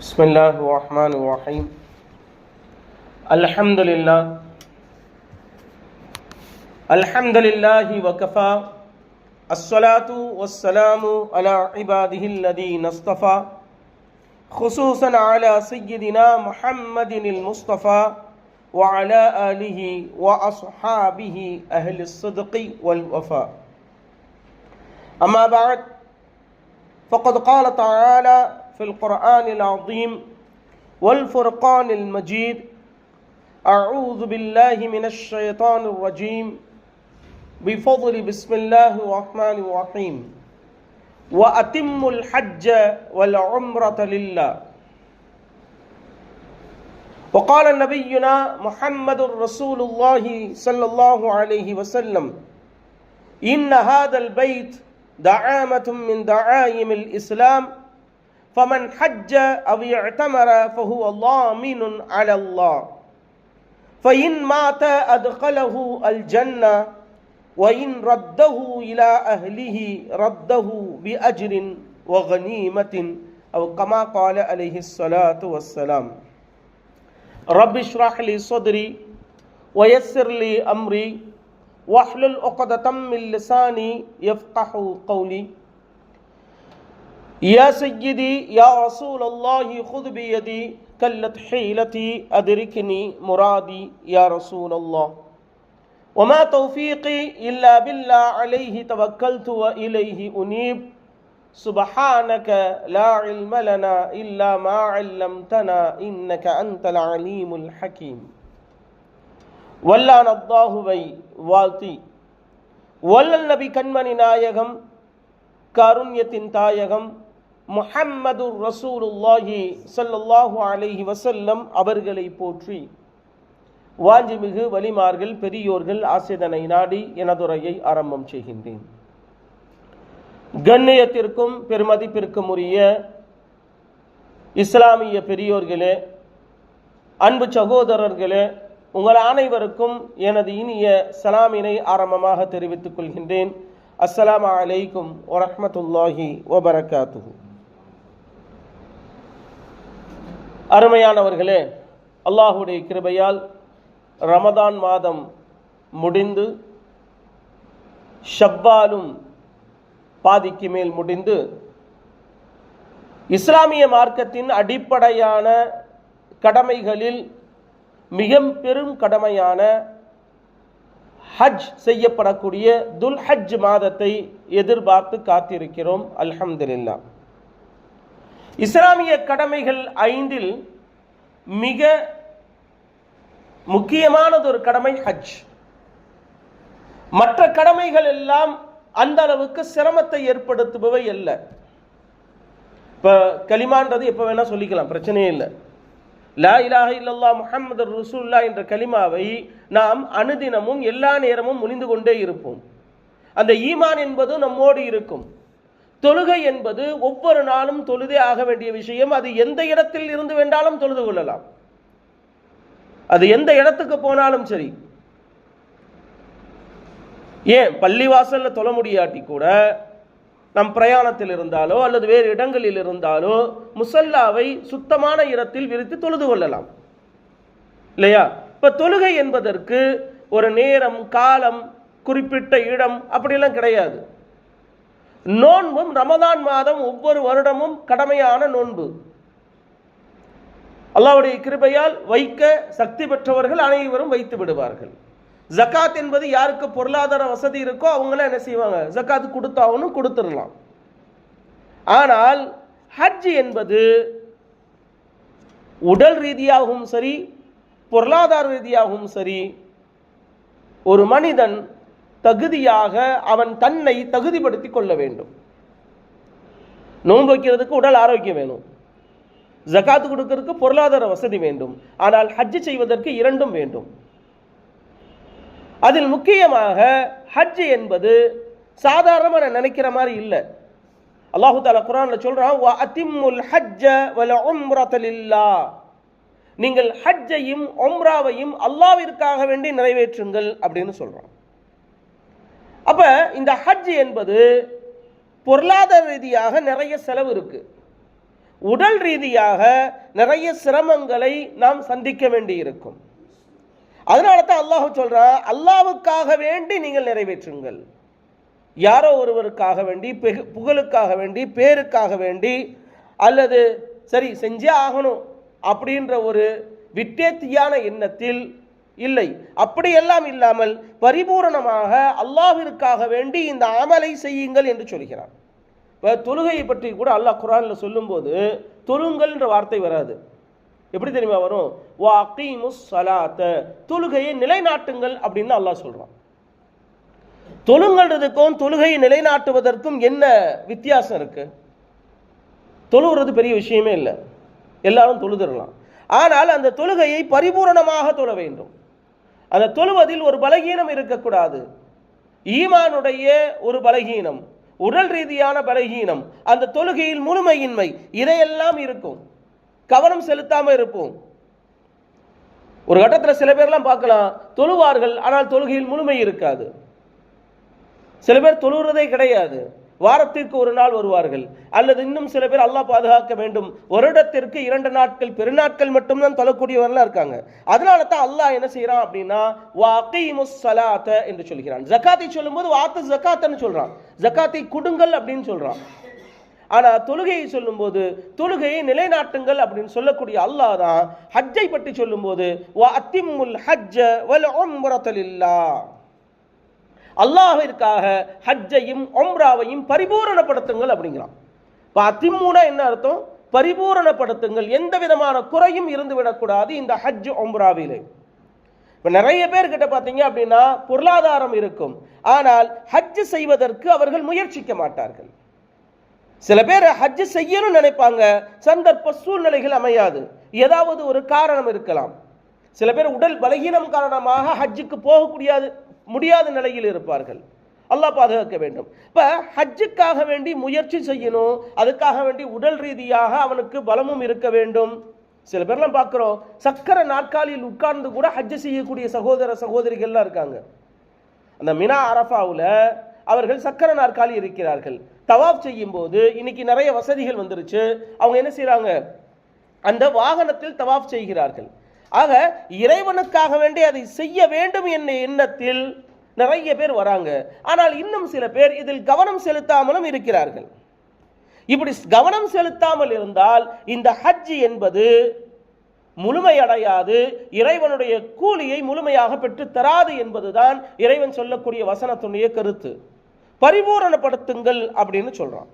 بسم الله الرحمن الرحيم الحمد لله الحمد لله وكفى الصلاة والسلام على عباده الذين اصطفى خصوصا على سيدنا محمد المصطفى وعلى آله وأصحابه أهل الصدق والوفاء أما بعد فقد قال تعالى في القرآن العظيم والفرقان المجيد. أعوذ بالله من الشيطان الرجيم. بفضل بسم الله الرحمن الرحيم. وأتموا الحج والعمرة لله. وقال نبينا محمد رسول الله صلى الله عليه وسلم إن هذا البيت دعامة من دعائم الإسلام فمن حج أو اعتمر فهو ضامن على الله. فإن مات أدخله الجنة وإن رده إلى أهله رده بأجر وغنيمة أو كما قال عليه الصلاة والسلام. رب اشرح لي صدري ويسر لي أمري واحلل عقدة من لساني يفقه قولي. يا سيدي يا رسول الله خذ بيدي كلت حيلتي أدركني مرادي يا رسول الله وما توفيقي إلا بالله عليه توكلت وإليه أنيب سبحانك لا علم لنا إلا ما علمتنا إنك أنت العليم الحكيم வல்லான் அல்லாஹுவை வாழ்த்தி வல்லல் நபி கண்மணி நாயகம் கருண்யத்தின் தாயகம் முஹம்மது ரசூலுல்லாஹி ஸல்லல்லாஹு அலைஹி வசல்லம் அவர்களை போற்றி வாஞ்சிமிகு வலிமார்கள் பெரியோர்கள் ஆசிதனை நாடி எனதுரையை ஆரம்பம் செய்கின்றேன். கண்ணியத்திற்கும் பெருமதிப்பிற்கும் உரிய இஸ்லாமிய பெரியோர்களே அன்பு சகோதரர்களே உங்கள் அனைவருக்கும் எனது இனிய சலாமினை ஆரம்பமாக தெரிவித்துக் கொள்கின்றேன். அஸ்லாம் அலைக்கும் வரமத்துல்லாஹி வபரகாத்துஹு. அருமையானவர்களே அல்லாஹுடைய கிருபையால் ரமதான் மாதம் முடிந்து ஷப்பாலும் பாதிக்கு மேல் முடிந்து இஸ்லாமிய மார்க்கத்தின் அடிப்படையான கடமைகளில் மிக பெரும் கடமையான ஹஜ் செய்யப்படக்கூடிய துல் ஹஜ் மாதத்தை எதிர்பார்த்து காத்திருக்கிறோம். அல்ஹம்துலில்லா இஸ்லாமிய கடமைகள் ஐந்தில் மிக முக்கியமானது ஒரு கடமை ஹஜ். மற்ற கடமைகள் எல்லாம் அந்த அளவுக்கு சிரமத்தை ஏற்படுத்துபவை அல்ல. இப்ப களிமான்றது எப்ப வேணா சொல்லிக்கலாம் பிரச்சனையே இல்லை. லா இலாஹ இல்லல்லா முஹம்மது ரசூல்லா என்ற கலிமாவை நாம் அனுதினமும் எல்லா நேரமும் முனிந்து கொண்டே இருப்போம். அந்த ஈமான் என்பது நம்மோடு இருக்கும். தொழுகை என்பது ஒவ்வொரு நாளும் தொழுதே ஆக வேண்டிய விஷயம். அது எந்த இடத்தில் இருந்து வேண்டாலும் தொழுது கொள்ளலாம். அது எந்த இடத்துக்கு போனாலும் சரி. ஏன்? பள்ளிவாசல்ல தொழ முடியாட்டி கூட நம் பிரயாணத்தில் இருந்தாலோ அல்லது வேறு இடங்களில் இருந்தாலோ முசல்லாவை சுத்தமான இடத்தில் விரித்து தொழுது கொள்ளலாம். இல்லையா? இப்ப தொழுகை என்பதற்கு ஒரு நேரம் காலம் குறிப்பிட்ட இடம் அப்படியெல்லாம் கிடையாது. நோன்பும் ரமதான் மாதம் ஒவ்வொரு வருடமும் கடமையான நோன்பு. அல்லாவுடைய கிருபையால் வைக்க சக்தி பெற்றவர்கள் அனைவரும் வைத்து விடுவார்கள். ஜக்காத் என்பது யாருக்கு பொருளாதார வசதி இருக்கோ அவங்களாம் என்ன செய்வாங்க? ஜக்காத் கொடுத்தாவணும் கொடுத்துடலாம். ஆனால் ஹஜ் என்பது உடல் ரீதியாகவும் சரி பொருளாதார ரீதியாகவும் சரி ஒரு மனிதன் தகுதியாக அவன் தன்னை தகுதிப்படுத்தி கொள்ள வேண்டும். நோன்பு வைக்கிறதுக்கு உடல் ஆரோக்கியம் வேணும். ஜக்காத்து கொடுக்கறதுக்கு பொருளாதார வசதி வேண்டும். ஆனால் ஹஜ்ஜு செய்வதற்கு இரண்டும் வேண்டும். அதில் முக்கியமாக ஹஜ் என்பது சாதாரணமாக நான் நினைக்கிற மாதிரி இல்லை. அல்லாஹு தாலா குரான்ல சொல்றான் "வ அத்திம்முல் ஹஜ்ஜ வல உம்ரத நீங்கள் ஹஜ்ஜையும் ஒம்ராவையும் அல்லாவிற்காக வேண்டி நிறைவேற்றுங்கள் அப்படின்னு சொல்றான். அப்ப இந்த ஹஜ் என்பது பொருளாதார ரீதியாக நிறைய செலவு இருக்கு. உடல் ரீதியாக நிறைய சிரமங்களை நாம் சந்திக்க வேண்டி இருக்கும் அதனால தான் அல்லாஹ் சொல்கிறான் அல்லாவுக்காக வேண்டி நீங்கள் நிறைவேற்றுங்கள். யாரோ ஒருவருக்காக வேண்டி பெகு- புகழுக்காக வேண்டி பேருக்காக வேண்டி அல்லது சரி செஞ்சே ஆகணும் அப்படின்ற ஒரு விட்டேத்தியான எண்ணத்தில் இல்லை. அப்படியெல்லாம் இல்லாமல் பரிபூரணமாக அல்லாஹிற்காக வேண்டி இந்த அமலை செய்யுங்கள் என்று சொல்கிறான். இப்போ தொழுகையை பற்றி கூட அல்லாஹ் குரானில் சொல்லும்போது தொழுங்கள்ன்ற வார்த்தை வராது. எப்படி தெரியுமா வரும்? வா அகீமுஸ் சலாத்த தொழுகையை நிலைநாட்டுங்கள் அப்படின்னு அல்லாஹ் சொல்கிறான் தொழுங்கல்றதுக்கும் தொழுகையை நிலைநாட்டுவதற்கும் என்ன வித்தியாசம் இருக்கு? தொழுகிறது பெரிய விஷயமே இல்லை. எல்லாரும் தொழுதுடலாம். ஆனால் அந்த தொழுகையை பரிபூரணமாக தொழ வேண்டும். அந்த தொழுவதில் ஒரு பலகீனம் இருக்கக்கூடாது. ஈமானுடைய ஒரு பலகீனம் உடல் ரீதியான பலகீனம் அந்த தொழுகையில் முழுமையின்மை இதையெல்லாம் இருக்கும். கவனம் செலுத்தாம இருப்போம். ஒரு கட்டத்தில் சில பேர்லாம் பார்க்கலாம் தொழுவார்கள் ஆனால் தொழுகையில் முழுமை இருக்காது. சில பேர் தொழுகிறதே கிடையாது. வாரத்திற்கு ஒரு நாள் வருவார்கள். அல்லது இன்னும் சில பேர் அல்லாஹ் பாதுகாக்க வேண்டும். வருடத்திற்கு இரண்டு நாட்கள் பெருநாட்கள் மட்டும்தான் தொழக்கூடியவர்களாக இருக்காங்க. அதனால தான் அல்லாஹ் என்ன செய்யறான் அப்படின்னா வாக்கீமுஸ் என்று சொல்கிறான். ஜகாத்தை சொல்லும்போது வாத்து ஜகாத்தன்னு சொல்கிறான் ஜக்காத்தை கொடுங்கள் அப்படின்னு சொல்றான். ஆனா தொழுகையை சொல்லும்போது தொழுகையை நிலைநாட்டுங்கள் அப்படின்னு சொல்லக்கூடிய அல்லாஹ் தான் ஹஜ்ஜை பற்றி சொல்லும்போது வா அத்திம்முல் ஹஜ்ஜ வல் உம்ரத லில்லாஹ் அல்லாஹிற்காக ஹஜ்ஜையும் ஒம்ராவையும் பரிபூரணப்படுத்துங்கள் அப்படிங்கிறான். இப்போ அதிமூனா என்ன அர்த்தம்? பரிபூரணப்படுத்துங்கள். எந்த விதமான குறையும் இருந்து விடக்கூடாது இந்த ஹஜ் ஒம்ராவிலே இப்போ நிறைய பேர்கிட்ட பார்த்தீங்க அப்படின்னா பொருளாதாரம் இருக்கும். ஆனால் ஹஜ் செய்வதற்கு அவர்கள் முயற்சிக்க மாட்டார்கள். சில பேர் ஹஜ் செய்யணும்னு நினைப்பாங்க. சந்தர்ப்ப சூழ்நிலைகள் அமையாது. ஏதாவது ஒரு காரணம் இருக்கலாம். சில பேர் உடல் பலகீனம் காரணமாக ஹஜ்ஜுக்கு போகக்கூடியாது முடியாத நிலையில் இருப்பார்கள். அல்லாஹ் பாதுகாக்க வேண்டும். இப்போ ஹஜ்ஜுக்காக வேண்டி முயற்சி செய்யணும் அதுக்காக வேண்டி உடல் ரீதியாக அவனுக்கு பலமும் இருக்க வேண்டும். சில பேர்லாம் பார்க்குறோம் சக்கர நாற்காலியில் உட்கார்ந்து கூட ஹஜ்ஜு செய்யக்கூடிய சகோதர சகோதரிகள்லாம் இருக்காங்க. அந்த மினா அரஃபாவில் அவர்கள் சக்கர நாற்காலி இருக்கிறார்கள். தவாப் செய்யும் போது இன்னைக்கு நிறைய வசதிகள் வந்துருச்சு. அவங்க என்ன செய்கிறாங்க அந்த வாகனத்தில் தவாப் செய்கிறார்கள். ஆக இறைவனுக்காக வேண்டி அதை செய்ய வேண்டும் என்ற எண்ணத்தில் நிறைய பேர் வராங்க. ஆனால் இன்னும் சில பேர் இதில் கவனம் செலுத்தாமலும் இருக்கிறார்கள். இப்படி கவனம் செலுத்தாமல் இருந்தால் இந்த ஹஜ் என்பது முழுமையடையாது. இறைவனுடைய கூலியை முழுமையாக பெற்று தராது என்பதுதான் இறைவன் சொல்லக்கூடிய வசனத்துடைய கருத்து. பரிபூரணப்படுத்துங்கள் அப்படின்னு சொல்றான்.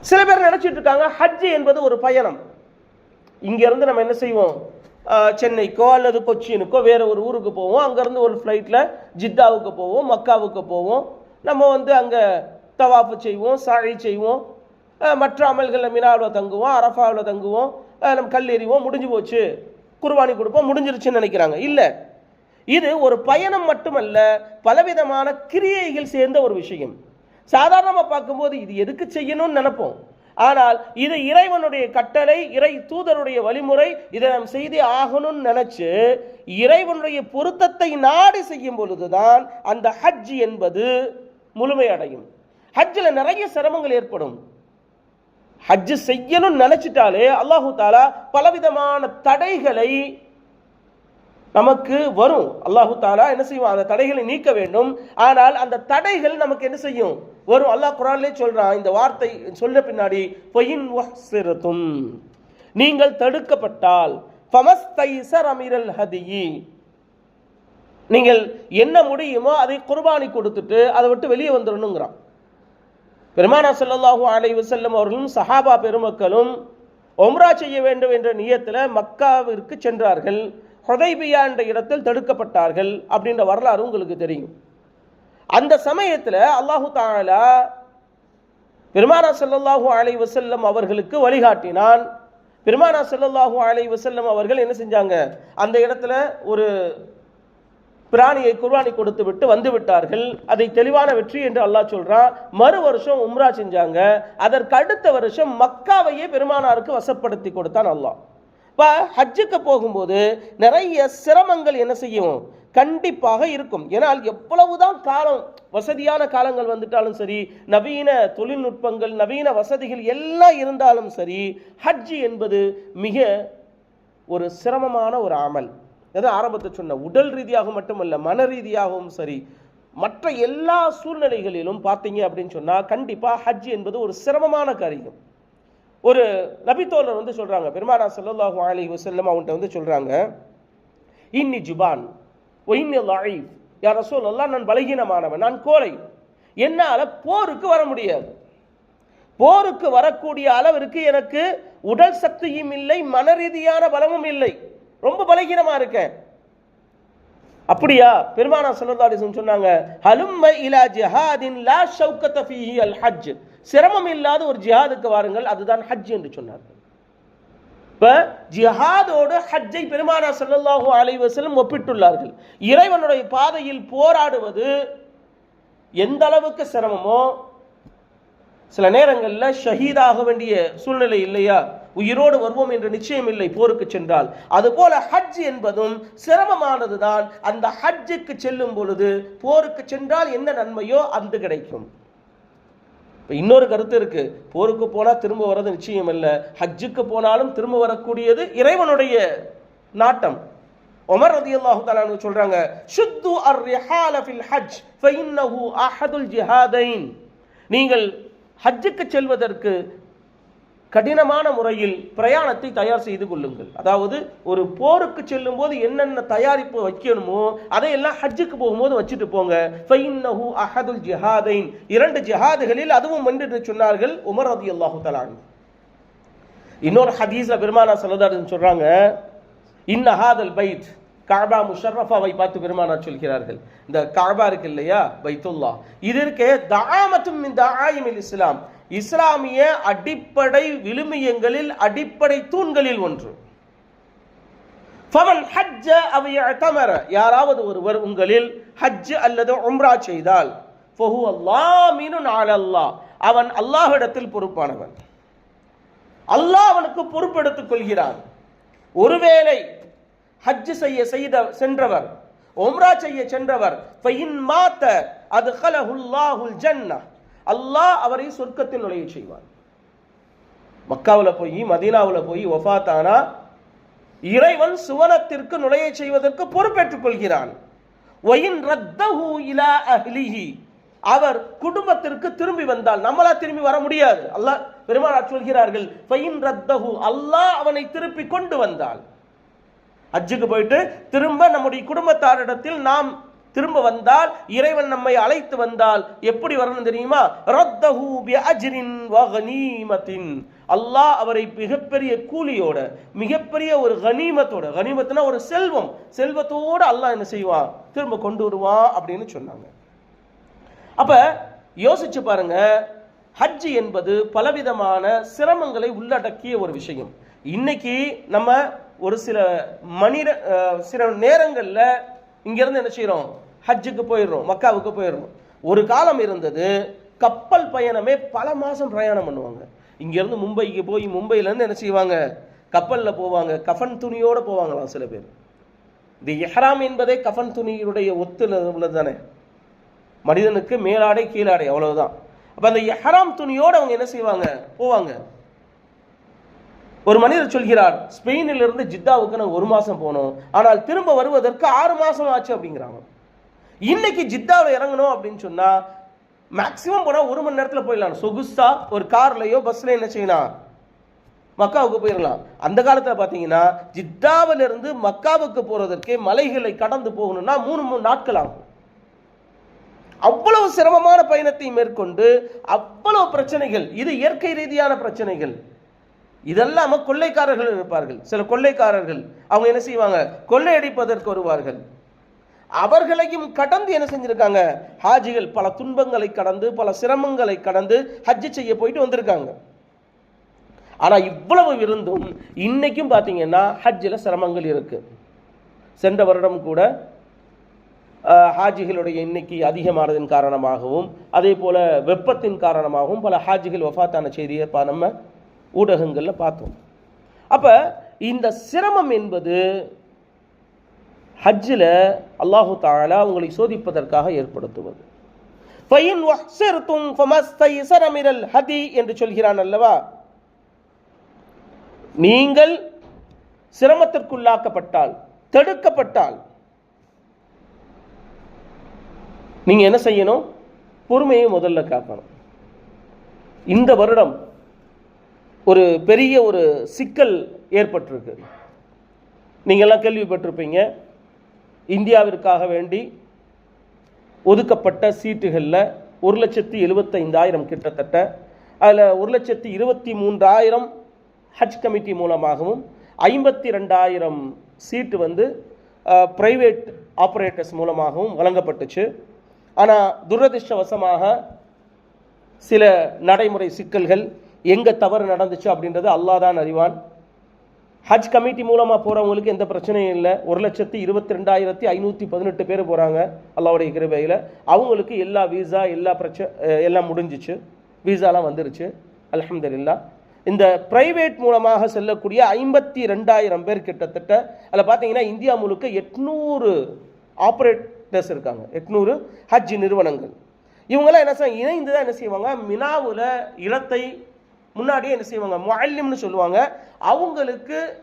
சில பேர் நினைச்சிட்டு இருக்காங்க ஹஜ் என்பது ஒரு பயணம். இங்கேருந்து நம்ம என்ன செய்வோம்? சென்னைக்கோ அல்லது கொச்சினுக்கோ வேறு ஒரு ஊருக்கு போவோம். அங்கேருந்து ஒரு ஃப்ளைட்டில் ஜித்தாவுக்கு போவோம் மக்காவுக்கு போவோம். நம்ம வந்து அங்கே தவாஃபு செய்வோம் சாழி செய்வோம். மற்ற அமல்களில் மினாவில் தங்குவோம் அரஃபாவில் தங்குவோம். நம்ம கல் எறிவோம் முடிஞ்சு போச்சு. குர்பானி கொடுப்போம் முடிஞ்சிருச்சுன்னு நினைக்கிறாங்க. இல்லை. இது ஒரு பயணம் மட்டுமல்ல பலவிதமான கிரியைகள் சேர்ந்த ஒரு விஷயம். சாதாரணமாக பார்க்கும்போது இது எதுக்கு செய்யணும்னு நினைப்போம். ஆனால் இது இறைவனுடைய கட்டளை இறை தூதருடைய வழிமுறை இதை நாம் செய்தே ஆகணும்னு நினைச்சு இறைவனுடைய பொருத்தத்தை நாடி செய்யும் பொழுதுதான் அந்த ஹஜ் என்பது முழுமையடையும். ஹஜ்ஜில் நிறைய சிரமங்கள் ஏற்படும். ஹஜ்ஜு செய்யணும்னு நினைச்சிட்டாலே அல்லாஹு தாலா பலவிதமான தடைகளை நமக்கு வரும். அல்லாஹு தாலா என்ன செய்வான்? அந்த தடைகளை நீக்க வேண்டும். ஆனால் அந்த தடைகள் நமக்கு என்ன செய்யும்? வரும். அல்லாஹ் குரான்லே சொல்றான். இந்த வார்த்தை சொல்ல பின்னாடி பொயின் வஹ்சிரத்தும் நீங்கள் தடுக்கப்பட்டால் ஃபமஸ்தைசர் அமீரல் ஹதியி. நீங்கள் என்ன முடியுமோ அதை குர்பானி கொடுத்துட்டு அதை விட்டு வெளியே வந்துடணுங்கிறான். பெருமானா சல்லாஹூ அலை வசல்லம் அவர்களும் சஹாபா பெருமக்களும் ஒம்ரா செய்ய வேண்டும் என்ற நியத்தில் மக்காவிற்கு சென்றார்கள். ஹொதைபியா என்ற இடத்தில் தடுக்கப்பட்டார்கள் அப்படின்ற வரலாறு உங்களுக்கு தெரியும். அந்த சமயத்தில் அல்லாஹு தாலா பெருமானா செல்லல்லாஹு அலை வசல்லம் அவர்களுக்கு வழிகாட்டினான். பெருமானா செல்லல்லாஹு அலை வசல்லம் அவர்கள் என்ன செஞ்சாங்க? அந்த இடத்துல ஒரு பிராணியை குர்பானி கொடுத்து விட்டு வந்து விட்டார்கள். அதை தெளிவான வெற்றி என்று அல்லாஹ் சொல்றான். மறு வருஷம் உம்ரா செஞ்சாங்க. அதற்கு அடுத்த வருஷம் மக்காவையே பெருமானாருக்கு வசப்படுத்தி கொடுத்தான் அல்லாஹ். இப்போ ஹஜ்ஜுக்கு போகும்போது நிறைய சிரமங்கள் என்ன செய்யும்? கண்டிப்பாக இருக்கும். ஏன்னால் எவ்வளவுதான் காலம் வசதியான காலங்கள் வந்துட்டாலும் சரி நவீன தொழில்நுட்பங்கள் நவீன வசதிகள் எல்லாம் இருந்தாலும் சரி ஹஜ் என்பது மிக ஒரு சிரமமான ஒரு அமல். அது ஆரம்பத்தை சொன்ன உடல் ரீதியாக மட்டுமல்ல மன ரீதியாகவும் சரி மற்ற எல்லா சூழ்நிலைகளிலும் பார்த்தீங்க அப்படின்னு சொன்னால் கண்டிப்பாக ஹஜ் என்பது ஒரு சிரமமான காரியம். ஒரு நபித்தோழர் வந்து சொல்கிறாங்க பெருமானா சல்லாஹு அலி வசல்லம் அவன்கிட்ட வந்து சொல்கிறாங்க இன்னி ஜுபான் ஒ இன்னி லாயிஃப். யார் எல்லாம் நான் பலகீனமானவன் நான் கோழை. என்னால் போருக்கு வர முடியாது. போருக்கு வரக்கூடிய அளவிற்கு எனக்கு உடல் சக்தியும் இல்லை மன ரீதியான பலமும் இல்லை. ரொம்ப பலகீனமாக இருக்கேன். அப்படியா? பெருமானா ஸல்லல்லாஹு அலைஹி சொன்னாங்க ஹலும்ம இலா ஜஹாதின் லா ஷவுக்கத் ஃபீஹி அல் ஹஜ். சிரமம் இல்லாத ஒரு ஜிஹாதுக்கு வாருங்கள் அதுதான் ஹஜ் என்று சொன்னார்கள். இப்போ ஜிஹாதோடு ஹஜ்ஜை பெருமானா ஸல்லல்லாஹு அலைவசலும் ஒப்பிட்டுள்ளார்கள். இறைவனுடைய பாதையில் போராடுவது எந்த அளவுக்கு சிரமமோ சில நேரங்களில் ஷஹீதாக வேண்டிய சூழ்நிலை இல்லையா? உயிரோடு வருவோம் என்று நிச்சயம் இல்லை போருக்கு சென்றால். அதுபோல ஹஜ் என்பதும் சிரமமானதுதான். அந்த ஹஜ்ஜுக்கு செல்லும் பொழுது போருக்கு சென்றால் என்ன நன்மையோ அந்த கிடைக்கும். இப்போ இன்னொரு கருத்து இருக்குது போருக்கு போனால் திரும்ப வர்றது நிச்சயம் இல்லை. ஹஜ்ஜுக்கு போனாலும் திரும்ப வரக்கூடியது இறைவனுடைய நாட்டம். உமர் ரதியல்லாஹு தஆலா சொல்கிறாங்க ஷுத்து அர் ரிஹால ஃபில் ஹஜ் ஃபைன்னஹு அஹதுல் ஜிஹாதைன். நீங்கள் ஹஜ்ஜுக்கு செல்வதற்கு கடினமான முறையில் பிரயாணத்தை தயார் செய்து கொள்ளுங்கள். அதாவது ஒரு போருக்கு செல்லும் போது என்னென்ன தயாரிப்பு வைக்கணுமோ அதையெல்லாம் ஹஜ்ஜுக்கு போகும்போது வச்சுட்டு போங்க. அஹதுல் ஜிஹாதைன். இரண்டு ஜிஹாதுகளில் அதுவும் என்று சொன்னார்கள் உமர் ரதியல்லாஹு தலான் இன்னொரு ஹதீஸ்ல பெருமானா சொல்லதாருன்னு சொல்றாங்க இன்னஹாதல் பைத். காபா முஷர்ரஃபாவை பார்த்து பெருமானார் சொல்கிறார்கள். இந்த காபா இருக்கு இல்லையா? பைத்துல்லா. இது இருக்கே தாமத்தும் இந்த ஆயிமில் இஸ்லாம். இஸ்லாமிய அடிப்படை விழுமியங்களில் அடிப்படை தூண்களில் ஒன்று. ஃபவன் ஹஜ்ஜ அவைய தமர யாராவது ஒருவர் உங்களில் ஹஜ் அல்லது உம்ரா செய்தால் ஃபஹு அல்லாமினுன் அலல்லாஹ். அவன் அல்லாஹிடத்தில் பொறுப்பானவன். அல்லாஹ் அவனுக்கு பொறுப்பெடுத்துக் கொள்கிறான். ஒருவேளை ஹஜ் செய்ய செய்த சென்றவர் உம்ரா செய்ய சென்றவர் ஃபயின் மாத்த அது ஹலஹுல்லாஹுல் ஜன்னா அல்லாஹ் அவரை சொர்க்கத்தில் நுழைய செய்வார். மக்காவில் போய் மதீனாவில் போய் ஒஃபாத்தானா இறைவன் சுவனத்திற்கு நுழைய செய்வதற்கு பொறுப்பேற்றுக் கொள்கிறான். ஒயின் இலா அவர் குடும்பத்திற்கு திரும்பி வந்தால் நம்மளா திரும்பி வர முடியாது. அல்லாஹ் பெருமாள் சொல்கிறார்கள் ஃபைன் ரத்தஹு. அல்லாஹ் அவனை திருப்பி கொண்டு வந்தால். அஜுக்கு போயிட்டு திரும்ப நம்முடைய குடும்பத்தாரிடத்தில் நாம் திரும்ப வந்தால் இறைவன் நம்மை அழைத்து வந்தால் எப்படி வரணும் தெரியுமா? ரத்தஹு பி அல்லாஹ் அவரை மிகப்பெரிய கூலியோட மிகப்பெரிய ஒரு கனிமத்தோட கனிமத்துனா ஒரு செல்வம். செல்வத்தோட அல்லாஹ் என்ன செய்வான்? திரும்ப கொண்டு வருவான் அப்படின்னு சொன்னாங்க. அப்ப யோசிச்சு பாருங்க ஹஜ் என்பது பலவிதமான சிரமங்களை உள்ளடக்கிய ஒரு விஷயம். இன்னைக்கு நம்ம ஒரு சில மனித சில நேரங்களில் இங்கிருந்து என்ன செய்கிறோம் ஹஜ்ஜுக்கு போயிடுறோம் மக்காவுக்கு போயிடுறோம். ஒரு காலம் இருந்தது கப்பல் பயணமே பல மாதம் பிரயாணம் பண்ணுவாங்க. இங்கேருந்து மும்பைக்கு போய் மும்பையிலேருந்து என்ன செய்வாங்க? கப்பலில் போவாங்க. கஃன் துணியோடு போவாங்களாம் சில பேர். இது எஹ்ராம் என்பதே கஃன் துணியுடைய ஒத்துல உள்ளது தானே மனிதனுக்கு மேலாடை கீழாடை அவ்வளவுதான். அப்போ அந்த எஹ்ராம் துணியோடு அவங்க என்ன செய்வாங்க? போவாங்க. ஒரு மனிதர் சொல்கிறார் ஸ்பெயினில் இருந்து ஜித்தாவுக்கு நான் ஒரு மாதம் போனோம். ஆனால் திரும்ப வருவதற்கு ஆறு மாதம் ஆச்சு அப்படிங்கிறாங்க. இன்னைக்கு ஜித்தாவில் இறங்கணும் அப்படின்னு சொன்னா மேக்சிமம் போனா ஒரு மணி நேரத்தில் போயிடலாம். சொகுசா ஒரு கார்லயோ பஸ்ல என்ன செய்யலாம்? மக்காவுக்கு போயிடலாம். அந்த காலத்தில் பார்த்தீங்கன்னா ஜித்தாவிலிருந்து மக்காவுக்கு போறதற்கே மலைகளை கடந்து போகணும்னா மூணு மூணு நாட்கள் ஆகும். அவ்வளவு சிரமமான பயணத்தை மேற்கொண்டு அவ்வளவு பிரச்சனைகள் இது இயற்கை ரீதியான பிரச்சனைகள். இதெல்லாம கொள்ளைக்காரர்கள் இருப்பார்கள். சில கொள்ளைக்காரர்கள் அவங்க என்ன செய்வாங்க? கொள்ளையடிப்பதற்கு வருவார்கள். அவர்களையும் கடந்து என்ன செஞ்சிருக்காங்க? ஹாஜிகள் பல துன்பங்களை கடந்து பல சிரமங்களை கடந்து ஹஜ்ஜு செய்ய போயிட்டு வந்திருக்காங்க. ஆனால் இவ்வளவு இருந்தும் இன்னைக்கும் பார்த்தீங்கன்னா ஹஜ்ஜில் சிரமங்கள் இருக்கு. சென்ற வருடம் கூட ஹாஜிகளுடைய எண்ணிக்கை அதிகமானதன் காரணமாகவும் அதே போல வெப்பத்தின் காரணமாகவும் பல ஹாஜிகள் வஃபாத்தான செய்தியை இப்போ நம்ம ஊடகங்களில் பார்த்தோம். அப்போ இந்த சிரமம் என்பது ஹஜ்ஜில் அல்லாஹு தாலா உங்களை சோதிப்பதற்காக ஏற்படுத்துவது. ஃபைன் வஹ்சிர்தும் ஃபமஸ்தைஸர அமிரல் ஹதி என்று சொல்கிறான் அல்லவா? நீங்கள் சிரமத்திற்குள்ளாக்கப்பட்டால் தடுக்கப்பட்டால் நீங்க என்ன செய்யணும்? பொறுமையை முதல்ல காக்கணும். இந்த வருடம் ஒரு பெரிய ஒரு சிக்கல் ஏற்பட்டிருக்கு. நீங்கள்லாம் கேள்விப்பட்டிருப்பீங்க. இந்தியாவிற்காக வேண்டி ஒதுக்கப்பட்ட சீட்டுகளில் ஒரு லட்சத்தி எழுபத்தைந்தாயிரம் கிட்டத்தட்ட. அதில் ஒரு லட்சத்தி இருபத்தி மூன்றாயிரம் ஹஜ் கமிட்டி மூலமாகவும் ஐம்பத்தி ரெண்டாயிரம் சீட்டு வந்து ப்ரைவேட் ஆப்ரேட்டர்ஸ் மூலமாகவும் வழங்கப்பட்டுச்சு. ஆனால் துரதிர்ஷ்டவசமாக சில நடைமுறை சிக்கல்கள் எங்கே தவறு நடந்துச்சு அப்படின்றது அல்லாஹ் தான் அறிவான். ஹஜ் கமிட்டி மூலமாக போகிறவங்களுக்கு எந்த பிரச்சனையும் இல்லை. ஒரு லட்சத்தி இருபத்தி ரெண்டாயிரத்தி ஐநூற்றி பதினெட்டு பேர் போகிறாங்க அல்லாவுடைய கிருபையில். அவங்களுக்கு எல்லா வீசா எல்லா பிரச்ச எல்லாம் முடிஞ்சிச்சு. வீசாலாம் வந்துருச்சு. அல்ஹம்துலில்லாஹ் இந்த பிரைவேட் மூலமாக செல்லக்கூடிய ஐம்பத்தி ரெண்டாயிரம் பேர் கிட்டத்தட்ட அதில் பார்த்தீங்கன்னா இந்தியா முழுக்க எட்நூறு ஆப்ரேட்டர்ஸ் இருக்காங்க. எட்நூறு ஹஜ் நிறுவனங்கள். இவங்கெல்லாம் என்ன செய்ய இணைந்து தான் என்ன செய்வாங்க? மினாவில் இடத்தை முன்னாடியே என்ன செய்வாங்க? முஅல்லிம்னு சொல்லுவாங்க. அவங்களுக்கு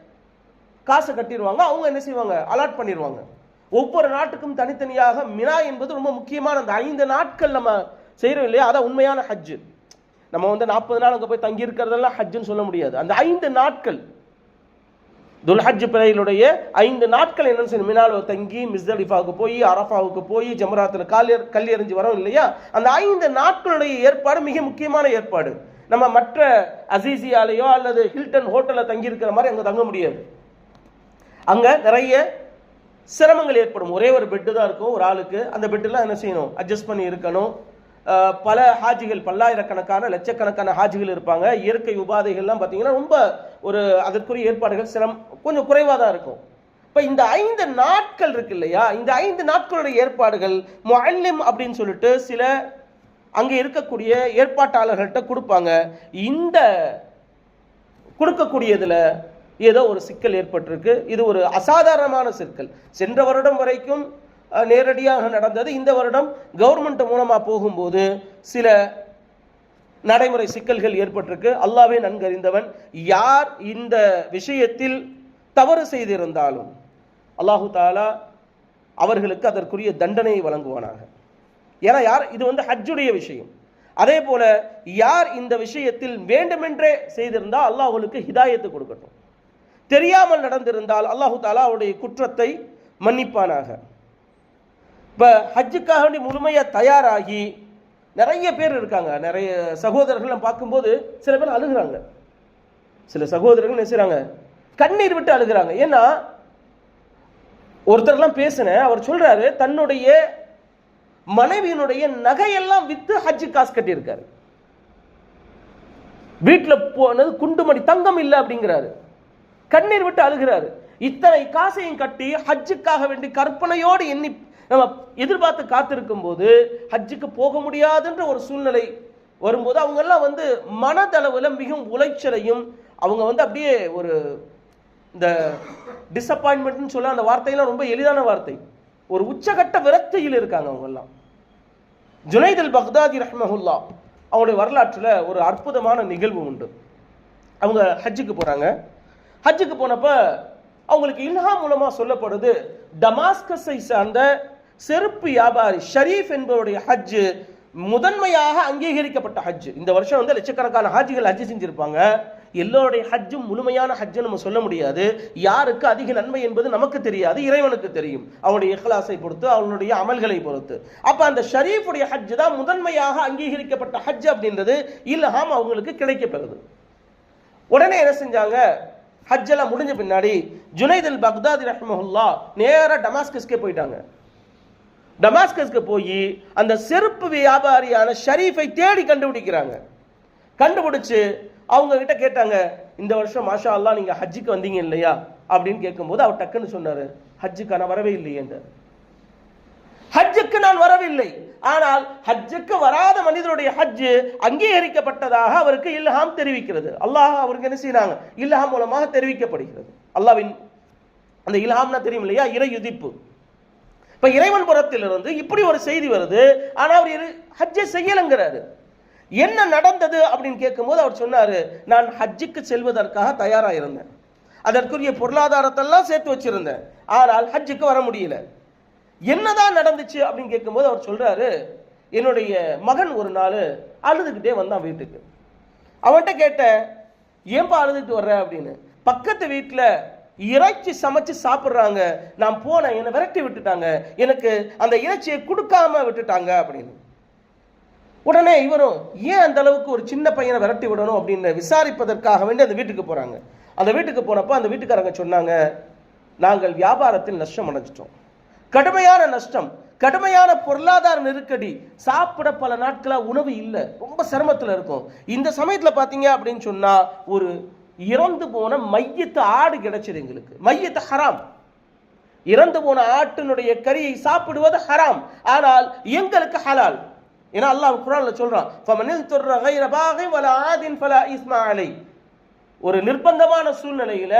காசை கட்டிடுவாங்க. அவங்க என்ன செய்வாங்க? அலாட் பண்ணிடுவாங்க. ஒவ்வொரு நாட்டுக்கும் தனித்தனியாக மினா என்பது ரொம்ப முக்கியமான அந்த ஐந்து நாட்கள் நம்ம செய்கிறோம் இல்லையா? அதான் உண்மையான ஹஜ்ஜு. நம்ம வந்து நாற்பது நாள் அங்கே போய் தங்கி இருக்கிறதெல்லாம் ஹஜ்ஜுன்னு சொல்ல முடியாது. அந்த ஐந்து நாட்கள் துல்ஹஜ் பிறையிலுடைய ஐந்து நாட்கள் என்னன்னு சொல்லி மினால தங்கி மிஸ்தலிஃபாவுக்கு போய் அரஃபாவுக்கு போய் ஜமராத்தில் கால் கல் எறிஞ்சு வரோம் இல்லையா? அந்த ஐந்து நாட்களுடைய ஏற்பாடு மிக முக்கியமான ஏற்பாடு. நம்ம மற்ற அசீசியாலேயோ அல்லது ஹில்டன் ஹோட்டலில் தங்கியிருக்கிற மாதிரி அங்கே தங்க முடியாது. அங்கே நிறைய சிரமங்கள் ஏற்படும். ஒரே ஒரு பெட்டு தான் இருக்கும் ஒரு ஆளுக்கு. அந்த பெட்டில் என்ன செய்யணும்? அட்ஜஸ்ட் பண்ணி இருக்கணும். பல ஹாஜிகள் பல்லாயிரக்கணக்கான லட்சக்கணக்கான ஹாஜிகள் இருப்பாங்க. இயற்கை உபாதைகள்லாம் பார்த்தீங்கன்னா ரொம்ப ஒரு அதற்குரிய ஏற்பாடுகள் சிரம் கொஞ்சம் குறைவாக தான் இருக்கும். இப்போ இந்த ஐந்து நாட்கள் இருக்கு இல்லையா? இந்த ஐந்து நாட்களுடைய ஏற்பாடுகள் முஅல்லிம் அப்படின்னு சொல்லிட்டு சில அங்கே இருக்கக்கூடிய ஏற்பாட்டாளர்கள்ட்ட கொடுப்பாங்க. இந்த கொடுக்கக்கூடியதில் ஏதோ ஒரு சிக்கல் ஏற்பட்டிருக்கு. இது ஒரு அசாதாரணமான சிக்கல். சென்ற வருடம் வரைக்கும் நேரடியாக நடந்தது. இந்த வருடம் கவர்மெண்ட் மூலமாக போகும்போது சில நடைமுறை சிக்கல்கள் ஏற்பட்டிருக்கு. அல்லாவே நன்கறிந்தவன். யார் இந்த விஷயத்தில் தவறு செய்திருந்தாலும் அல்லாஹு தாலா அவர்களுக்கு அதற்குரிய தண்டனையை வழங்குவானாக. ஏன்னா யார்? இது வந்து ஹஜ்ஜுடைய விஷயம். அதே போல யார் இந்த விஷயத்தில் வேண்டுமென்றே செய்திருந்தால் அல்லாஹ் அவர்களுக்கு ஹிதாயத்து கொடுக்கட்டும். தெரியாமல் நடந்திருந்தால் அல்லாஹு தாலா அவருடைய குற்றத்தை மன்னிப்பானாக. இப்போ ஹஜ்ஜுக்காக வேண்டி முழுமையாக தயாராகி நிறைய பேர் இருக்காங்க. நிறைய சகோதரர்கள் பார்க்கும்போது சில பேர் அழுகுறாங்க. சில சகோதரர்கள் நினைச்சாங்க கண்ணீர் விட்டு அழுகுறாங்க. ஏன்னா ஒருத்தர்லாம் பேசினேன் அவர் சொல்றாரு தன்னுடைய மனைவியினுடைய நகையெல்லாம் வித்து ஹஜ்ஜு காசு கட்டியிருக்காரு. வீட்டில் போனது குண்டுமணி தங்கம் இல்லை அப்படிங்கிறாரு. கண்ணீர் விட்டு அழுகிறாரு. இத்தனை காசையும் கட்டி ஹஜ்ஜுக்காக வேண்டி கற்பனையோடு எண்ணி நம்ம எதிர்பார்த்து காத்திருக்கும் போது ஹஜ்ஜுக்கு போக முடியாதுன்ற ஒரு சூழ்நிலை வரும்போது அவங்க எல்லாம் வந்து மனதளவில் மிகவும் உளைச்சலையும் அவங்க வந்து அப்படியே ஒரு இந்த டிசப்பாயின்மெண்ட்னு சொல்ல அந்த வார்த்தையெல்லாம் ரொம்ப எளிதான வார்த்தை. ஒரு உச்சகட்ட விரக்தியில் இருக்காங்க அவங்க எல்லாம். ஜுனைத் அல் பக்தாதி ரஹ்மஹுல்லா அவங்களுடைய வரலாற்றில் ஒரு அற்புதமான நிகழ்வு உண்டு. அவங்க ஹஜ்ஜுக்கு போகிறாங்க ஹஜ்ஜுக்கு போனப்ப அவங்களுக்கு இல்ஹா மூலமாக சொல்லப்படுது டமாஸ்கஸை சார்ந்த செருப்பு வியாபாரி ஷரீஃப் என்பவருடைய ஹஜ்ஜு முதன்மையாக அங்கீகரிக்கப்பட்ட ஹஜ்ஜு. இந்த வருஷம் வந்து லட்சக்கணக்கான ஹாஜிகள் ஹஜ்ஜு செஞ்சுருப்பாங்க. எல்லோருடைய ஹஜ்ஜும் முழுமையான ஹஜ்ஜும் நம்ம சொல்ல முடியாது. யாருக்கு அதிக நன்மை என்பது நமக்கு தெரியாது இறைவனுக்கு தெரியும். அவனுடைய இஹ்லாஸை பொறுத்து அவனுடைய அமல்களை பொறுத்து. அப்ப அந்த ஷரீஃபுடைய ஹஜ்ஜு தான் முதன்மையாக அங்கீகரிக்கப்பட்ட ஹஜ் அப்படின்றது இல்லஹாம் அவங்களுக்கு கிடைக்கப்பெறுது உடனே என்ன செஞ்சாங்க? ஹஜ் எல்லாம் முடிஞ்ச பின்னாடி ஜுனைத் அல் பக்தாதி ரஹ்மஹுல்லா நேராக டமாஸ்கஸ்கே போயிட்டாங்க. டமாஸ்கஸ்க்கு போய் அந்த செருப்பு வியாபாரியான ஷரீஃபை தேடி கண்டுபிடிக்கிறாங்க. கண்டுபிடிச்சு அவங்க கிட்ட கேட்டாங்க இந்த வருஷம் மாஷா அல்லாஹ் நீங்க ஹஜ்ஜுக்கு வந்தீங்க இல்லையா? அப்படின்னு கேட்கும்போது அவர் டக்குன்னு சொன்னாரு ஹஜ்ஜுக்கு நான் வரவே இல்லையே ஹஜ்ஜுக்கு நான் வரவில்லை. ஆனால் ஹஜ்ஜுக்கு வராத மனிதனுடைய ஹஜ்ஜு அங்கீகரிக்கப்பட்டதாக அவருக்கு இல்ஹாம் தெரிவிக்கிறது. அல்லாஹ் அவருக்கு என்ன செய்யறாங்க இல்லஹாம் மூலமாக தெரிவிக்கப்படுகிறது. அல்லாவின் அந்த இல்ஹாம்னா தெரியும் இல்லையா? இறை யுதிப்பு. இப்ப இறைவன் புறத்திலிருந்து இப்படி ஒரு செய்தி வருது ஆனா அவர் இரு- ஹஜ்ஜை செய்யலங்கிறாரு. என்ன நடந்தது அப்படின்னு கேட்கும்போது அவர் சொன்னார் நான் ஹஜ்ஜுக்கு செல்வதற்காக தயாராக இருந்தேன் அதற்குரிய பொருளாதாரத்தெல்லாம் சேர்த்து வச்சிருந்தேன். ஆனால் ஹஜ்ஜுக்கு வர முடியல. என்னதான் நடந்துச்சு? அப்படின்னு கேட்கும்போது அவர் சொல்கிறாரு என்னுடைய மகன் ஒரு நாள் அழுதுகிட்டே வந்தான் வீட்டுக்கு. அவன்கிட்ட கேட்டேன் ஏன்பா அழுதுட்டு வர்ற? அப்படின்னு. பக்கத்து வீட்டில் இறைச்சி சமைச்சு சாப்பிட்றாங்க. நான் போனேன் என்னை விரட்டி விட்டுட்டாங்க. எனக்கு அந்த இறைச்சியை கொடுக்காம விட்டுட்டாங்க. அப்படின்னு. உடனே இவரும் ஏன் அந்த அளவுக்கு ஒரு சின்ன பையனை விரட்டி விடணும்? அப்படின்னு விசாரிப்பதற்காக வேண்டி அந்த வீட்டுக்கு போறாங்க. அந்த வீட்டுக்கு போனப்போ அந்த வீட்டுக்காரங்க சொன்னாங்க நாங்கள் வியாபாரத்தில் நஷ்டம் அடைஞ்சிட்டோம். கடுமையான நஷ்டம். கடுமையான பொருளாதார நெருக்கடி. சாப்பிட பல நாட்களாக உணவு இல்லை. ரொம்ப சிரமத்தில் இருக்கும். இந்த சமயத்தில் பார்த்தீங்க அப்படின்னு சொன்னால் ஒரு இறந்து போன மையத்து ஆடு கிடைச்சது எங்களுக்கு. மையத்து ஹராம். இறந்து போன ஆட்டினுடைய கறியை சாப்பிடுவது ஹராம். ஆனால் எங்களுக்கு ஹலால். ஏன்னா அல்லாஹ் குரான்ல சொல்றான் ஃபமனில் துர்ர கைர பாகி வல ஆதின் ஃபல இஸ்மா அலை. ஒரு நிர்பந்தமான சூழ்நிலையில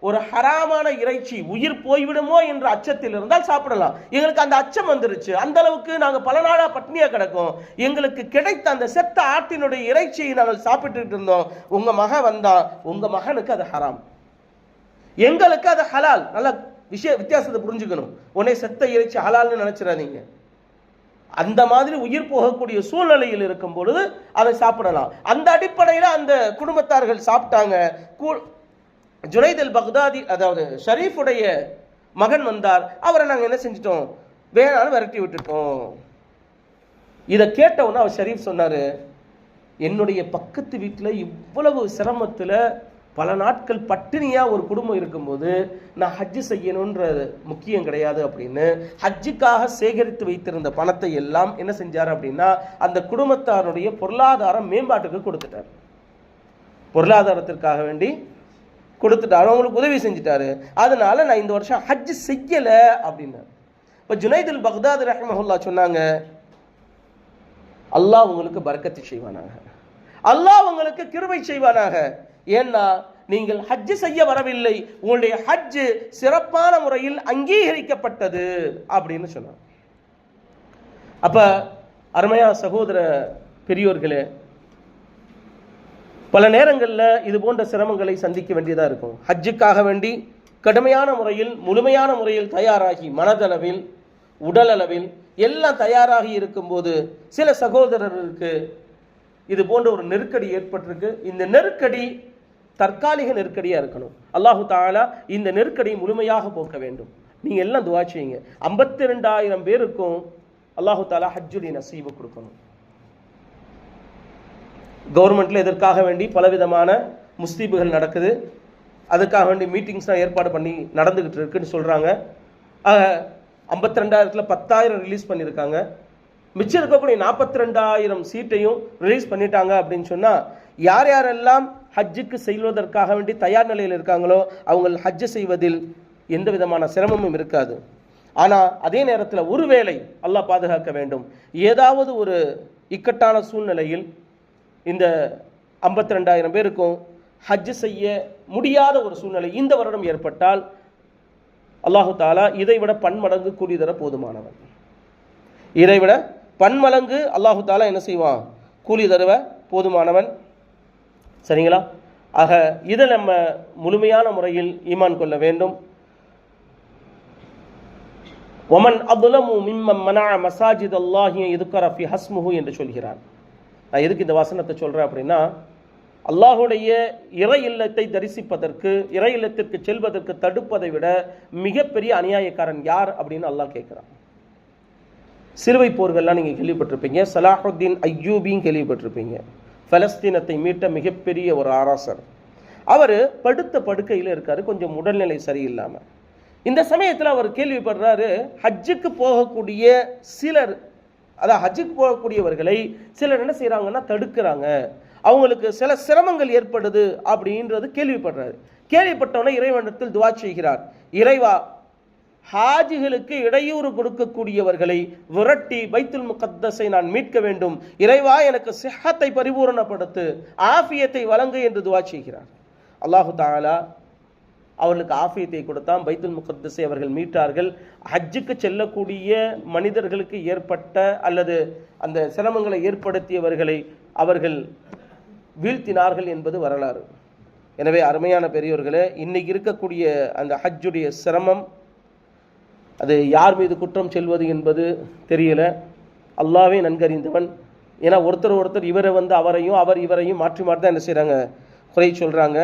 ஒரு ஹராமான இறைச்சி உயிர் போய்விடுமோ என்ற அச்சத்தில் இருந்தால் சாப்பிடலாம். எங்களுக்கு அந்த அச்சம் வந்துருச்சு. அந்த அளவுக்கு நாங்கள் பல நாளாக பட்னியாக கிடக்கும். எங்களுக்கு கிடைத்த அந்த செத்த ஆட்டினுடைய இறைச்சியை நாங்கள் சாப்பிட்டுட்டு இருந்தோம். உங்க மகன் வந்தா உங்க மகனுக்கு அது ஹராம். எங்களுக்கு அது ஹலால். நல்ல விஷய வித்தியாசத்தை புரிஞ்சுக்கணும். உடனே செத்த இறைச்சி ஹலால்னு நினைச்சிடாதீங்க. அந்த மாதிரி உயிர் போகக்கூடிய சூழ்நிலையில் இருக்கும் பொழுது அதை சாப்பிடலாம். அந்த அடிப்படையில் அந்த குடும்பத்தார்கள் சாப்பிட்டாங்க. கூ- ஜுனைத் பக்தாதி அதாவது ஷரீஃபுடைய மகன் வந்தார். அவரை நாங்கள் என்ன செஞ்சிட்டோம்? வேணாலும் விரட்டி விட்டுட்டோம். இதை கேட்டவுடனே அவர் ஷரீஃப் சொன்னார் என்னுடைய பக்கத்து வீட்டில் இவ்வளவு சிரமத்தில் பல நாட்கள் பட்டினியாக ஒரு குடும்பம் இருக்கும்போது நான் ஹஜ்ஜு செய்யணுன்றது முக்கியம் கிடையாது அப்படின்னு ஹஜ்ஜுக்காக சேகரித்து வைத்திருந்த பணத்தை எல்லாம் என்ன செஞ்சார் அப்படின்னா அந்த குடும்பத்தாருடைய பொருளாதார மேம்பாட்டுக்கு கொடுத்துட்டார். பொருளாதாரத்திற்காக வேண்டி கொடுத்துட்டாரு. அவங்களுக்கு உதவி செஞ்சுட்டாரு. அதனால நான் இந்த வருஷம் ஹஜ் செய்யலை அப்படின்னார் இப்போ ஜுனைதுல் பக்தாத் ரஹ்மஹுல்லா சொன்னாங்க அல்லாஹ் உங்களுக்கு பரக்கத்து செய்வானாக. அல்லாஹ் உங்களுக்கு கிருமை செய்வானாக. ஏன்னா நீங்கள் ஹஜ்ஜு செய்ய வரவில்லை. உங்களுடைய ஹஜ்ஜு சிறப்பான முறையில் அங்கீகரிக்கப்பட்டது அப்படின்னு சொன்னான் அப்ப அருமையா சகோதர பெரியோர்களே பல நேரங்களில் இது போன்ற சிரமங்களை சந்திக்க வேண்டியதாக இருக்கும். ஹஜ்ஜுக்காக வேண்டி கடுமையான முறையில் முழுமையான முறையில் தயாராகி மனதளவில் உடலளவில் எல்லாம் தயாராகி இருக்கும்போது சில சகோதரருக்கு இது போன்ற ஒரு நெருக்கடி ஏற்பட்டிருக்கு. இந்த நெருக்கடி தற்காலிக நெருக்கடியாக இருக்கணும். அல்லாஹு தாலா இந்த நெருக்கடியை முழுமையாக போக்க வேண்டும். நீங்கள் எல்லாம் துவா செய்யுங்க. ஐம்பத்தி ரெண்டாயிரம் பேருக்கும் அல்லாஹு தாலா ஹஜ்ஜுடைய நசீபு கொடுக்கணும். கவர்மெண்ட்ல இதற்காக வேண்டி பலவிதமான முஸ்தீபுகள் நடக்குது. அதுக்காக வேண்டி மீட்டிங்ஸ்லாம் ஏற்பாடு பண்ணி நடந்துக்கிட்டு இருக்குன்னு சொல்றாங்க. ஆக ஐம்பத்தி ரெண்டாயிரத்தில் பத்தாயிரம் ரிலீஸ் பண்ணியிருக்காங்க. மிச்சம் இருக்கக்கூடிய நாற்பத்தி ரெண்டாயிரம் சீட்டையும் ரிலீஸ் பண்ணிட்டாங்க அப்படின்னு சொன்னா யார் யாரெல்லாம் ஹஜ்ஜுக்கு செல்வதற்காக வேண்டி தயார் நிலையில் இருக்காங்களோ அவங்க ஹஜ்ஜு செய்வதில் எந்த விதமான சிரமமும் இருக்காது. ஆனால் அதே நேரத்தில் ஒருவேளை அல்லாஹ் பாதுகாக்க வேண்டும். ஏதாவது ஒரு இக்கட்டான சூழ்நிலையில் இந்த ஐம்பத்தி ரெண்டாயிரம் பேருக்கும் ஹஜ்ஜு செய்ய முடியாத ஒரு சூழ்நிலை இந்த வருடம் ஏற்பட்டால் அல்லாஹு தாலா இதைவிட பன்மடங்கு கூலி தர போதுமானவன். இதைவிட பன்மடங்கு அல்லாஹு தாலா என்ன செய்வான்? கூலி தருவ போதுமானவன். சரிங்களா? ஆக இதை நம்ம முழுமையான முறையில் ஈமான் கொள்ள வேண்டும். ஒமன் அபுலமு மிம்மம் மனா மசாஜித் அல்லாஹிய இதுக்கர ஃபி ஹஸ்முஹு என்று சொல்கிறான். நான் எதுக்கு இந்த வசனத்தை சொல்கிறேன் அப்படின்னா அல்லாஹுடைய இறை இல்லத்தை தரிசிப்பதற்கு இறை இல்லத்திற்கு செல்வதற்கு தடுப்பதை விட மிகப்பெரிய அநியாயக்காரன் யார் அப்படின்னு அல்லாஹ் கேட்குறான். சிறுவை போர்கள்லாம் நீங்கள் கேள்விப்பட்டிருப்பீங்க சலாஹுத்தீன் ஐயூபியும் கேள்விப்பட்டிருப்பீங்க. பலஸ்தீனத்தை மீட்ட மிகப்பெரிய ஒரு ஆராசர். அவர் படுத்த படுக்கையில் இருக்காரு கொஞ்சம் உடல்நிலை சரியில்லாமல் இந்த சமயத்தில் அவர் கேள்விப்படுறாரு ஹஜ்ஜுக்கு போகக்கூடிய சிலர் அதான் ஹஜ்ஜுக்கு போகக்கூடியவர்களை சிலர் என்ன செய்கிறாங்கன்னா தடுக்கிறாங்க. அவங்களுக்கு சில சிரமங்கள் ஏற்படுது அப்படின்றது கேள்விப்படுறாரு. கேள்விப்பட்டவனே இறைவனத்தில் துவா செய்கிறார். இறைவா ஹாஜிகளுக்கு இடையூறு கொடுக்கக்கூடியவர்களை விரட்டி பைத்துல் முகத்தஸை நான் மீட்க வேண்டும். இறைவா எனக்கு சிஹத்தை பரிபூரணப்படுத்து ஆஃபியத்தை வழங்கு என்று துவா செய்கிறார். அல்லாஹு தாலா அவர்களுக்கு ஆஃபியத்தை கொடுத்தான் பைத்துல் முகத்தஸை அவர்கள் மீட்டார்கள். ஹஜ்ஜுக்கு செல்லக்கூடிய மனிதர்களுக்கு ஏற்பட்ட அல்லது அந்த சிரமங்களை ஏற்படுத்தியவர்களை அவர்கள் வீழ்த்தினார்கள் என்பது வரலாறு. எனவே அருமையான பெரியோர்களே இன்னைக்கு இருக்கக்கூடிய அந்த ஹஜ்ஜுடைய சிரமம் அது யார் மீது குற்றம் செல்வது என்பது தெரியல. அல்லாவே நன்கறிந்தவன். ஏன்னா ஒருத்தர் ஒருத்தர் இவரை வந்து அவரையும் அவர் இவரையும் மாற்றி மாற்றி தான் என்ன செய்கிறாங்க குறை சொல்கிறாங்க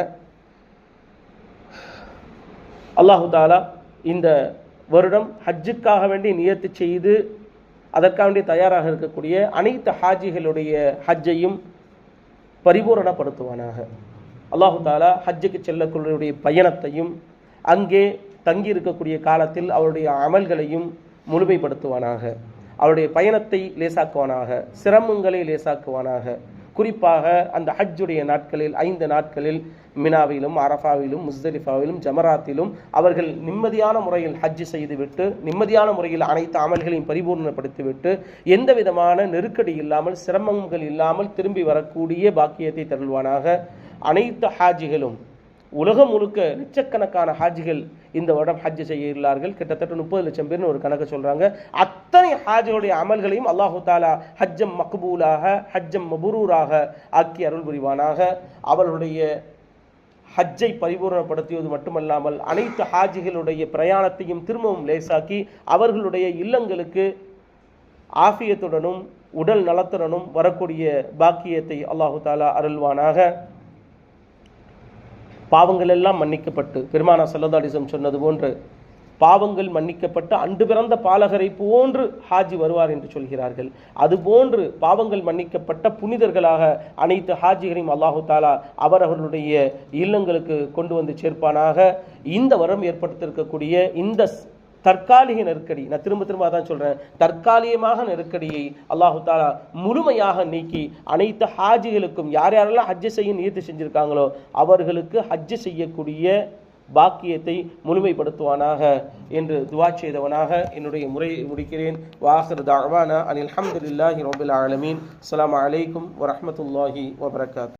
அல்லாஹு தாலா இந்த வருடம் ஹஜ்ஜுக்காக வேண்டி நியத்து செய்து அதற்காக வேண்டி தயாராக இருக்கக்கூடிய அனைத்து ஹாஜிகளுடைய ஹஜ்ஜையும் பரிபூரணப்படுத்துவானாக. அல்லாஹு தாலா ஹஜ்ஜுக்கு செல்லக்கூடிய பயணத்தையும் அங்கே தங்கி இருக்கக்கூடிய காலத்தில் அவருடைய அமல்களையும் முழுமைப்படுத்துவானாக. அவருடைய பயணத்தை லேசாக்குவானாக. சிரமங்களை லேசாக்குவானாக. குறிப்பாக அந்த ஹஜ்ஜுடைய நாட்களில் ஐந்து நாட்களில் மினாவிலும் அரஃபாவிலும் முஸ்தலிஃபாவிலும் ஜமராத்திலும் அவர்கள் நிம்மதியான முறையில் ஹஜ் செய்துவிட்டு நிம்மதியான முறையில் அனைத்து அமல்களையும் பரிபூர்ணப்படுத்திவிட்டு எந்த விதமான நெருக்கடி இல்லாமல் சிரமங்கள் இல்லாமல் திரும்பி வரக்கூடிய பாக்கியத்தை தருள்வானாக. அனைத்து ஹாஜிகளும் உலகம் முழுக்க லட்சக்கணக்கான ஹாஜிகள் இந்த வருடம் ஹஜ் செய்ய கிட்டத்தட்ட முப்பது லட்சம் பேர்னு ஒரு கணக்கு சொல்கிறாங்க அத்தனை ஹாஜிகளுடைய அமல்களையும் அல்லாஹு தாலா ஹஜ்ஜம் மக்பூலாக ஹஜ்ஜம் மபுரூராக ஆக்கி அருள் புரிவானாக. அவர்களுடைய ஹஜ்ஜை பரிபூர்ணப்படுத்தியது மட்டுமல்லாமல் அனைத்து ஹாஜிகளுடைய பிரயாணத்தையும் திரும்பவும் லேசாக்கி அவர்களுடைய இல்லங்களுக்கு ஆஃபியத்துடனும் உடல் நலத்துடனும் வரக்கூடிய பாக்கியத்தை அல்லாஹு தாலா அருள்வானாக. பாவங்கள் எல்லாம் மன்னிக்கப்பட்டு பெருமானா செல்லதாடிசம் சொன்னது போன்று பாவங்கள் மன்னிக்கப்பட்டு அன்று பிறந்த பாலகரை போன்று ஹாஜி வருவார் என்று சொல்கிறார்கள். அதுபோன்று பாவங்கள் மன்னிக்கப்பட்ட புனிதர்களாக அனைத்து ஹாஜிகளையும் அல்லாஹு தாலா அவர் அவர்களுடைய இல்லங்களுக்கு கொண்டு வந்து சேர்ப்பானாக. இந்த வரம் ஏற்படுத்தியிருக்கக்கூடிய இந்த தற்காலிக நெருக்கடி. நான் திரும்ப திரும்ப அதான் சொல்கிறேன் தற்காலிகமாக நெருக்கடியை அல்லாஹு தாலா முழுமையாக நீக்கி அனைத்து ஹாஜிகளுக்கும் யார் யாரெல்லாம் ஹஜ்ஜு செய்ய நியத்து செஞ்சுருக்காங்களோ அவர்களுக்கு ஹஜ்ஜு செய்யக்கூடிய பாக்கியத்தை முழுமைப்படுத்துவானாக என்று துவா செய்தவனாக என்னுடைய முறையை முடிக்கிறேன். வாஹர் தாவானா அனில் அஹமதுல்லாஹி ரபில் ஆலமீன். அலாம் அலைக்கும் வரமத்துல்லாஹி வபரகாத்.